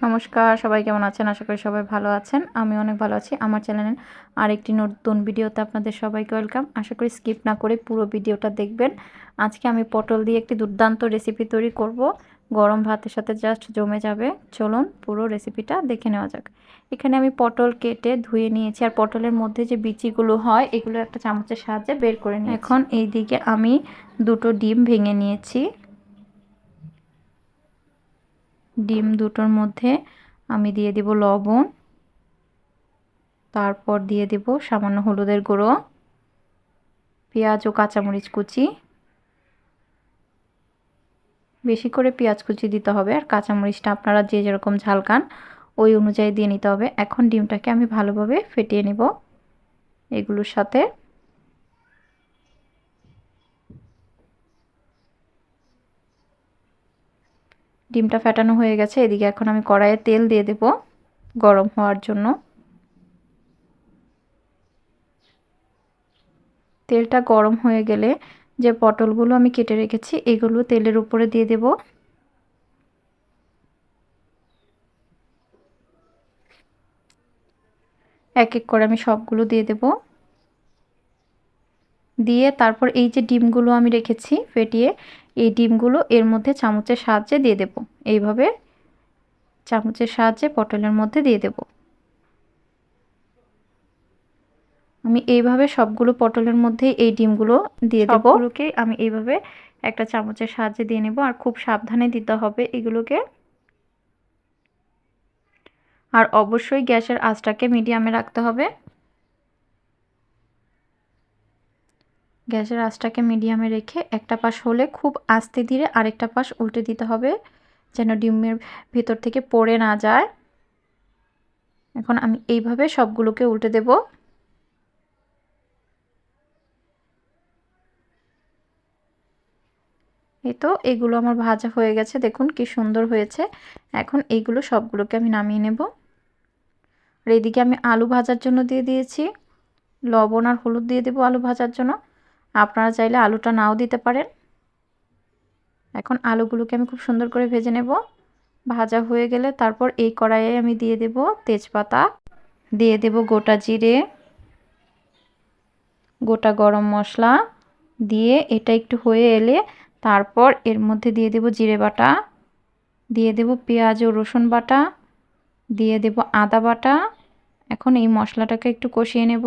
নমস্কার, সবাই কেমন আছেন? আশা করি সবাই ভালো আছেন। আমি অনেক ভালো আছি। আমার চ্যানেলে আরেকটি নতুন ভিডিওতে আপনাদের সবাইকে ওয়েলকাম। আশা করি স্কিপ না করে পুরো ভিডিওটা দেখবেন। আজকে আমি পটল দিয়ে একটি দুর্দান্ত রেসিপি তৈরি করব। গরম ভাতের সাথে জাস্ট জমে যাবে। চলুন পুরো রেসিপিটা দেখে নেওয়া যাক। এখানে আমি পটল কেটে ধুয়ে নিয়েছি। আর পটলের মধ্যে যে বিচিগুলো হয়, এগুলো একটা চামচের সাহায্যে বের করে নিই এখন এই দিকে আমি দুটো ডিম ভেঙে নিয়েছি। ডিম দুটোর মধ্যে আমি দিয়ে দিব লবণ, তারপর দিয়ে দেব সামান্য হলুদের গুঁড়ো, পেঁয়াজ ও কাঁচামরিচ কুচি। বেশি করে পেঁয়াজ কুচি দিতে হবে আর কাঁচামরিচটা আপনারা যে যেরকম ঝাল খান ওই অনুযায়ী দিয়ে নিতে হবে। এখন ডিমটাকে আমি ভালোভাবে ফেটিয়ে নেব। এগুলোর সাথে ডিমটা ফেটানো হয়ে গেছে, এদিকে এখন আমি কড়াইয়ে তেল দিয়ে দেব গরম হওয়ার জন্য। তেলটা গরম হয়ে গেলে যে পটলগুলো আমি কেটে রেখেছি, এগুলো তেলের উপরে দিয়ে দেব। এক এক করে আমি সবগুলো দিয়ে দেব। দিয়ে তারপর এই যে ডিমগুলো আমি রেখেছি, ফেটিয়ে এই ডিমগুলো এর মধ্যে চামচের সাহায্যে দিয়ে দেব। এইভাবে চামচের সাহায্যে পটলের মধ্যে দিয়ে দেব। আমি এইভাবে সবগুলো পটলের মধ্যে এই ডিমগুলো দিয়ে দেব। সবগুলোকে আমি এইভাবে একটা চামচের সাহায্যে দিয়ে নেব আর খুব সাবধানে দিতে হবে এগুলোকে। আর অবশ্যই গ্যাসের আঁচটাকে মিডিয়ামে রাখতে হবে। গ্যাসের আঁচটাকে মিডিয়ামে রেখে একটা পাশ হলে খুব আস্তে ধীরে আরেকটা পাশ উল্টে দিতে হবে, যেন ডিমের ভেতর থেকে পড়ে না যায়। এখন আমি এইভাবে সবগুলোকে উল্টে দেব। এই তো এগুলো আমার ভাজা হয়ে গেছে, দেখুন কি সুন্দর হয়েছে। এখন এইগুলো সবগুলোকে আমি নামিয়ে নেব। আর এদিকে আমি আলু ভাজার জন্য দিয়ে দিয়েছি। লবণ আর হলুদ দিয়ে দেবো আলু ভাজার জন্য। আপনারা চাইলে আলুটা নাও দিতে পারেন। এখন আলুগুলোকে আমি খুব সুন্দর করে ভেজে নেব। ভাজা হয়ে গেলে তারপর এই কড়াইয়ে আমি দিয়ে দেব তেজপাতা। দিয়ে দেব গোটা জিরে। গোটা গরম মশলা। দিয়ে এটা একটু হয়ে এলে তারপর এর মধ্যে দিয়ে দেব জিরে বাটা। দিয়ে দেব পেঁয়াজ ও রসুন বাটা। দিয়ে দেব আদা বাটা। এখন এই মশলাটাকে একটু কষিয়ে নেব।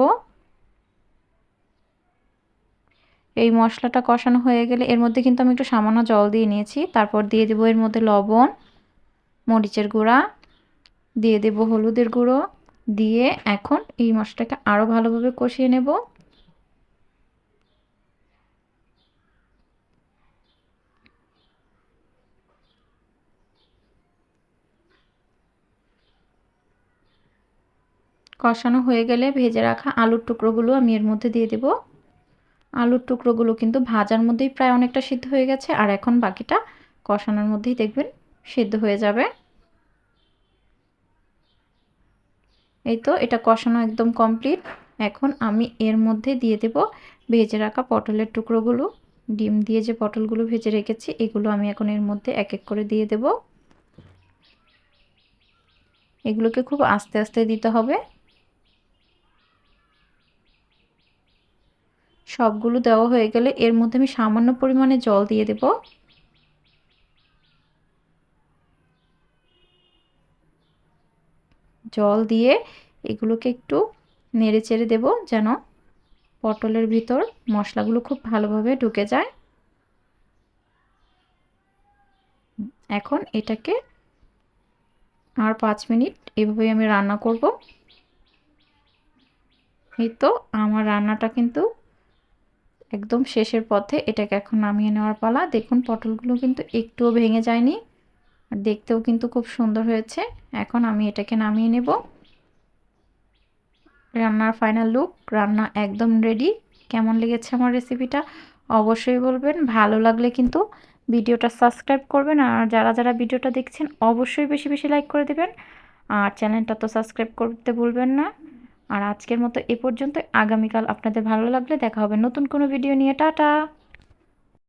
এই মশলাটা কষানো হয়ে গেলে এর মধ্যে কিন্তু আমি একটু সামান্য জল দিয়ে নিয়েছি। তারপর দিয়ে দেবো এর মধ্যে লবণ, মরিচের গুঁড়া, দিয়ে দেব হলুদের গুঁড়ো, দিয়ে এখন এই মশলাটাকে আরও ভালোভাবে কষিয়ে নেব। কষানো হয়ে গেলে ভেজে রাখা আলুর টুকরোগুলো আমি এর মধ্যে দিয়ে দেবো। আলুর টুকরোগুলো কিন্তু ভাজার মধ্যেই প্রায় অনেকটা সিদ্ধ হয়ে গেছে, আর এখন বাকিটা কষানোর মধ্যেই দেখবেন সিদ্ধ হয়ে যাবে। এই তো এটা কষানো একদম কমপ্লিট। এখন আমি এর মধ্যে দিয়ে দেব ভেজে রাখা পটলের টুকরোগুলো। ডিম দিয়ে যে পটলগুলো ভেজে রেখেছি, এগুলো আমি এখন এর মধ্যে এক এক করে দিয়ে দেব। এগুলোকে খুব আস্তে আস্তে দিতে হবে। সবগুলো দেওয়া হয়ে গেলে এর মধ্যে আমি সামান্য পরিমাণে জল দিয়ে দেব। জল দিয়ে এগুলোকে একটু নেড়ে চেড়ে দেবো যেন পটলের ভিতর মশলাগুলো খুব ভালোভাবে ঢুকে যায়। এখন এটাকে আর পাঁচ মিনিট এভাবে আমি রান্না করব। এই তো, আমার রান্নাটা কিন্তু একদম শেষের পথে এটাকে এখন নামিয়ে নেওয়ার পালা। দেখুন, পটলগুলো কিন্তু একটুও ভেঙে যায়নি আর দেখতেও কিন্তু খুব সুন্দর হয়েছে। এখন আমি এটাকে নামিয়ে নেব। রান্নার ফাইনাল লুক রান্না একদম রেডি কেমন লেগেছে আমার রেসিপিটা অবশ্যই বলবেন। ভালো লাগলে কিন্তু ভিডিওটা সাবস্ক্রাইব করবেন আর যারা যারা ভিডিওটা দেখছেন অবশ্যই বেশি বেশি লাইক করে দেবেন। আর চ্যানেলটা তো সাবস্ক্রাইব করতে ভুলবেন না। আর আজকের মতো এ পর্যন্ত আগামীকাল আপনাদের ভালো লাগলে দেখা হবে নতুন কোনো ভিডিও নিয়ে। টাটা!